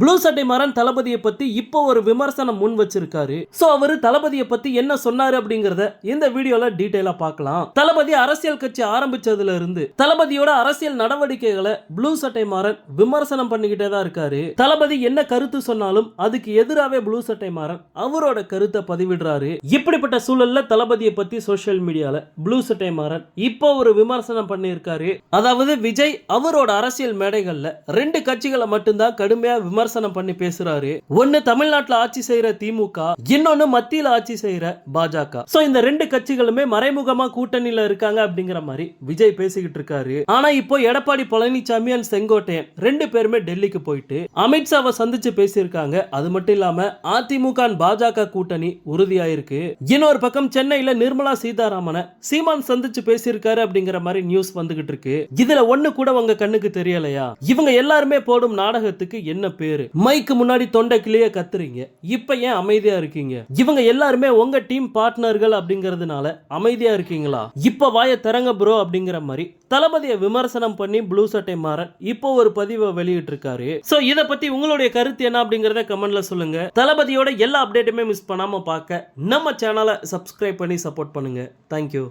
Blue சட்டை மாறன் தளபதியை பத்தி இப்போ ஒரு விமர்சனம் முன் வச்சிருக்காரு. சோ அவரு தளபதியை பத்தி என்ன சொன்னாரு அப்படிங்கறத இந்த வீடியோல டீடைலா பார்க்கலாம் தளபதி அரசியல் கட்சி ஆரம்பிச்சதுல இருந்து தளபதியோட அரசியல் நடவடிக்கைகளை ப்ளூ சட்டை மாறன் விமர்சனம் பண்ணிக்கிட்டே தான் இருக்காரு. தளபதி என்ன கருத்து சொன்னாலும் அதுக்கு எதிராகவே ப்ளூ சட்டை மாறன் அவரோட கருத்தை பதிவிடுறாரு. இப்படிப்பட்ட சூழல்ல தளபதியை பத்தி சோஷியல் மீடியால ப்ளூ சட்டை மாறன் இப்போ ஒரு விமர்சனம் பண்ணியிருக்காரு. அதாவது விஜய் அவரோட அரசியல் மேடைகள்ல ரெண்டு கட்சிகளை மட்டும்தான் கடுமையா விமர்சனம் பண்ணி பேசுறாரு. ஒன்னு தமிழ்நாட்டுல ஆட்சி செய்யற திமுக இன்னொன்னு மத்தியில ஆட்சி செய்யற பாஜக. சோ இந்த ரெண்டு கட்சிகளுமே மறைமுகமா கூட்டணியில இருக்காங்க அப்படிங்கிற மாதிரி விஜய் பேசிக்கிட்டு இருக்காரு. ஆனா இப்போ எடப்பாடி பழனிசாமி அண்ட் செங்கோட்டையன் ரெண்டு பேருமே டெல்லிக்கு போயிட்டு அமித்ஷாவை சந்திச்சு பேசியிருக்காங்க. அது மட்டும் இல்லாம அதிமுக and பாஜக கூட்டணி உறுதியாயிருக்கு. இன்னொரு பக்கம் சென்னையில நிர்மலா சீதாராமனை சீமான் சந்திச்சு பேசியிருக்காரு அப்படிங்கிற மாதிரி நியூஸ் வந்துகிட்டு இருக்கு. இதுல ஒண்ணு கூட உங்க கண்ணுக்கு தெரியலையா? இவங்க எல்லாருமே போடும் நாடகத்துக்கு என்ன பேரு? மைக்கு முன்னாடி தொண்டை கத்துறீங்க. இப்ப ஏன் அமைதியா இருக்கீங்க? இவங்க எல்லாருமே உங்க டீம் பார்ட்னர்கள் அப்படிங்கறதுனால அமைதியா இருக்கீங்களா? இப்ப வாய திறங்க ப்ரோ அப்படிங்கிற மாதிரி தளபதியை விமர்சனம் பண்ணி ப்ளூ சட்டை மாறன் இப்போ ஒரு பதிவை வெளியிட்டு இருக்காரு சோ இத பத்தி உங்களுடைய கருத்து என்ன அப்படிங்கறத கமெண்ட்ல சொல்லுங்க. தளபதியோட எல்லா அப்டேட்டுமே மிஸ் பண்ணாம பார்க்க நம்ம சேனலை சப்ஸ்கிரைப் பண்ணி சப்போர்ட் பண்ணுங்க. தேங்க்யூ